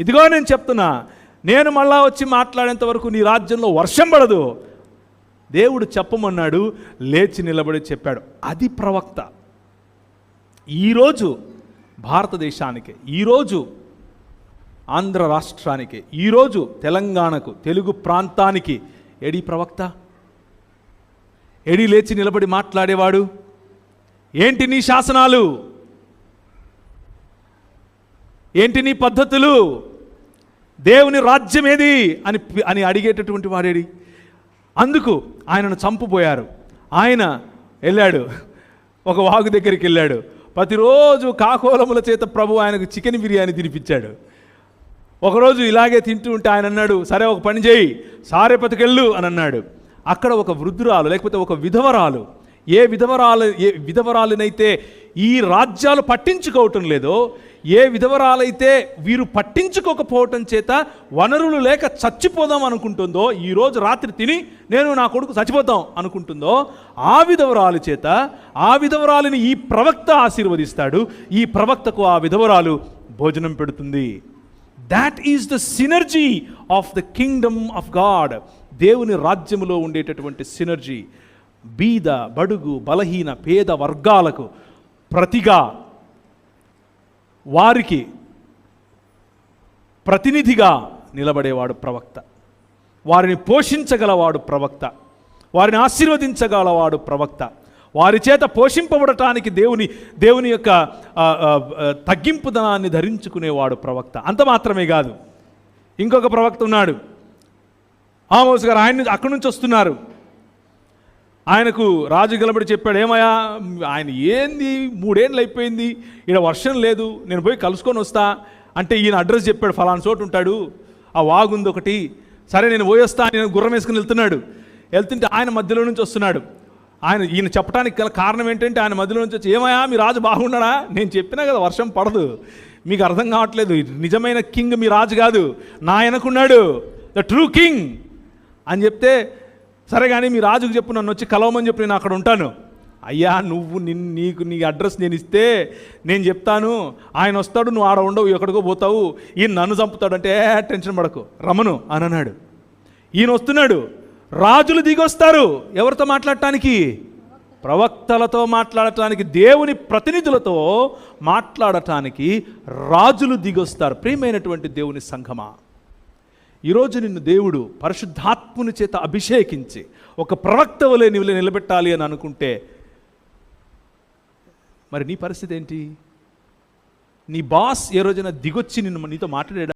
ఇదిగో నేను చెప్తున్నా నేను మళ్ళా వచ్చి మాట్లాడేంత వరకు నీ రాజ్యంలో వర్షం పడదు. దేవుడు చెప్పమన్నాడు లేచి నిలబడి చెప్పాడు. అది ప్రవక్త. ఈరోజు భారతదేశానికి ఈరోజు ఆంధ్ర రాష్ట్రానికి ఈరోజు తెలంగాణకు తెలుగు ప్రాంతానికి ఎడి ప్రవక్త? ఎడి లేచి నిలబడి మాట్లాడేవాడు? ఏంటి నీ శాసనాలు? ఏంటి నీ పద్ధతులు? దేవుని రాజ్యం ఏది? అని అని అడిగేటటువంటి వాడేడి. అందుకు ఆయనను చంపుపోయారు ఆయన వెళ్ళాడు. ఒక వాగు దగ్గరికి వెళ్ళాడు. ప్రతిరోజు కాకోలముల చేత ప్రభు ఆయనకు చికెన్ బిర్యానీ తినిపించాడు. ఒకరోజు ఇలాగే తింటూ ఉంటే ఆయన అన్నాడు సరే ఒక పని చేయి. సారేపతికెళ్ళు అని అన్నాడు. అక్కడ ఒక వృద్ధురాలు లేకపోతే ఒక విధవరాలు ఏ విధవరాలు ఏ విధవరాలునైతే ఈ రాజ్యాలు పట్టించుకోవటం లేదో ఏ విధవరాలైతే వీరు పట్టించుకోకపోవటం చేత వనరులు లేక చచ్చిపోదాం అనుకుంటుందో ఈరోజు రాత్రి తిని నేను నా కొడుకు చచ్చిపోతాం అనుకుంటుందో ఆ విధవరాలు చేత ఆ విధవరాలిని ఈ ప్రవక్త ఆశీర్వదిస్తాడు. ఈ ప్రవక్తకు ఆ విధవరాలు భోజనం పెడుతుంది. That is the synergy of the kingdom of God దేవుని రాజ్యములో ఉండేటటువంటి సినర్జీ బీద బడుగు బలహీన పేద వర్గాలకు ప్రతిగా వారికి ప్రతినిధిగా నిలబడేవాడు ప్రవక్త. వారిని పోషించగలవాడు ప్రవక్త. వారిని ఆశీర్వదించగలవాడు ప్రవక్త. వారి చేత పోషింపబడటానికి దేవుని దేవుని యొక్క తగ్గింపుదనాన్ని ధరించుకునేవాడు ప్రవక్త. అంత మాత్రమే కాదు. ఇంకొక ప్రవక్త ఉన్నాడు. ఆమోస్ గారు ఆయన అక్కడి నుంచి వస్తున్నారు. ఆయనకు రాజు గెలబడి చెప్పాడు ఏమయ్యా ఆయన ఏంది? మూడేళ్ళు అయిపోయింది. ఈడ వర్షం లేదు. నేను పోయి కలుసుకొని వస్తా. అంటే ఈయన అడ్రస్ చెప్పాడు ఫలానా చోటు ఉంటాడు. ఆ వాగుంది ఒకటి. సరే నేను పోయి వస్తా. నేను గుర్రం వేసుకుని వెళ్తున్నాడు. వెళ్తుంటే ఆయన మధ్యలో నుంచి వస్తున్నాడు. ఆయన ఈయన చెప్పడానికి గల కారణం ఏంటంటే ఆయన మధ్యలో నుంచి వచ్చి ఏమయ్యా మీ రాజు బాగున్నాడా? నేను చెప్పినా కదా వర్షం పడదు. మీకు అర్థం కావట్లేదు. నిజమైన కింగ్ మీ రాజు కాదు. నాయనకున్నాడు ద ట్రూ కింగ్. అని చెప్తే సరే కానీ మీ రాజుకు చెప్పు నన్ను వచ్చి కలవమని చెప్పి నేను అక్కడ ఉంటాను. అయ్యా నువ్వు నిన్ను నీకు నీ అడ్రస్ నేను ఇస్తే నేను చెప్తాను. ఆయన వస్తాడు నువ్వు ఆడ ఉండవు ఎక్కడికో పోతావు. ఈయన నన్ను చంపుతాడంటే "ఏ, టెన్షన్ పడకు. రమను అని అన్నాడు. ఈయన వస్తున్నాడు. రాజులు దిగొస్తారు ఎవరితో మాట్లాడటానికి? ప్రవక్తలతో మాట్లాడటానికి దేవుని ప్రతినిధులతో మాట్లాడటానికి రాజులు దిగొస్తారు. ప్రియమైనటువంటి దేవుని సంఘమా. ఈరోజు నిన్ను దేవుడు పరిశుద్ధాత్ముని చేత అభిషేకించి ఒక ప్రవక్త వలె నీవులే నిలబెట్టాలి అని అనుకుంటే మరి నీ పరిస్థితి ఏంటి? నీ బాస్ ఏ రోజైనా దిగొచ్చి నిన్ను నీతో మాట్లాడాడు?